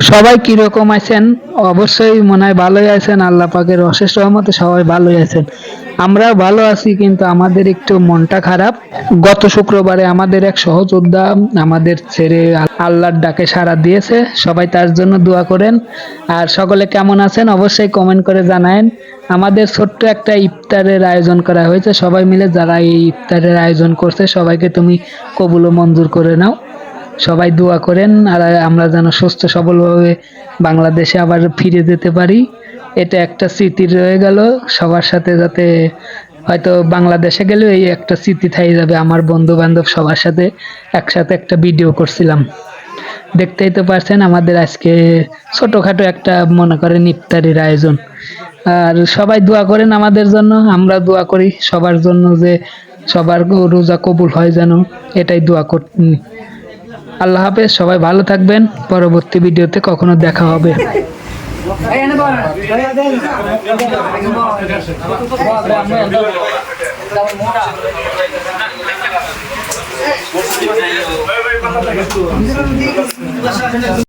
সবাই কীরকম আছেন? অবশ্যই মনে হয় ভালোই আছেন, আল্লাহ পাকের অশেষ রহমতে সবাই ভালোই আছেন। আমরাও ভালো আছি, কিন্তু আমাদের একটু মনটা খারাপ। গত শুক্রবারে আমাদের এক সহযোদ্ধা আমাদের ছেড়ে আল্লাহর ডাকে সাড়া দিয়েছে। সবাই তার জন্য দোয়া করেন। আর সকলে কেমন আছেন অবশ্যই কমেন্ট করে জানায়েন। আমাদের ছোট্ট একটা ইফতারের আয়োজন করা হয়েছে। সবাই মিলে যারা এই ইফতারের আয়োজন করছে, সবাইকে তুমি কবুল ও মঞ্জুর করে নাও। সবাই দোয়া করেন আর আমরা যেন সুস্থ সবলভাবে বাংলাদেশে আবার ফিরে যেতে পারি। এটা একটা স্মৃতি রয়ে গেল সবার সাথে যাতে হয়তো বাংলাদেশে গেলেও এই একটা স্মৃতি থেকে যাবে আমার বন্ধু বান্ধব সবার সাথে একসাথে একটা ভিডিও করছিলাম। দেখতেই তো পারছেন আমাদের আজকে ছোটোখাটো একটা মনে করেন ইফতারির আয়োজন। আর সবাই দোয়া করেন আমাদের জন্য, আমরা দোয়া করি সবার জন্য যে সবার রোজা কবুল হয় যেন, এটাই দোয়া কর আল্লাহ হাফেজ সবাই ভালো থাকবেন। পরবর্তী ভিডিওতে কখনো দেখা হবে।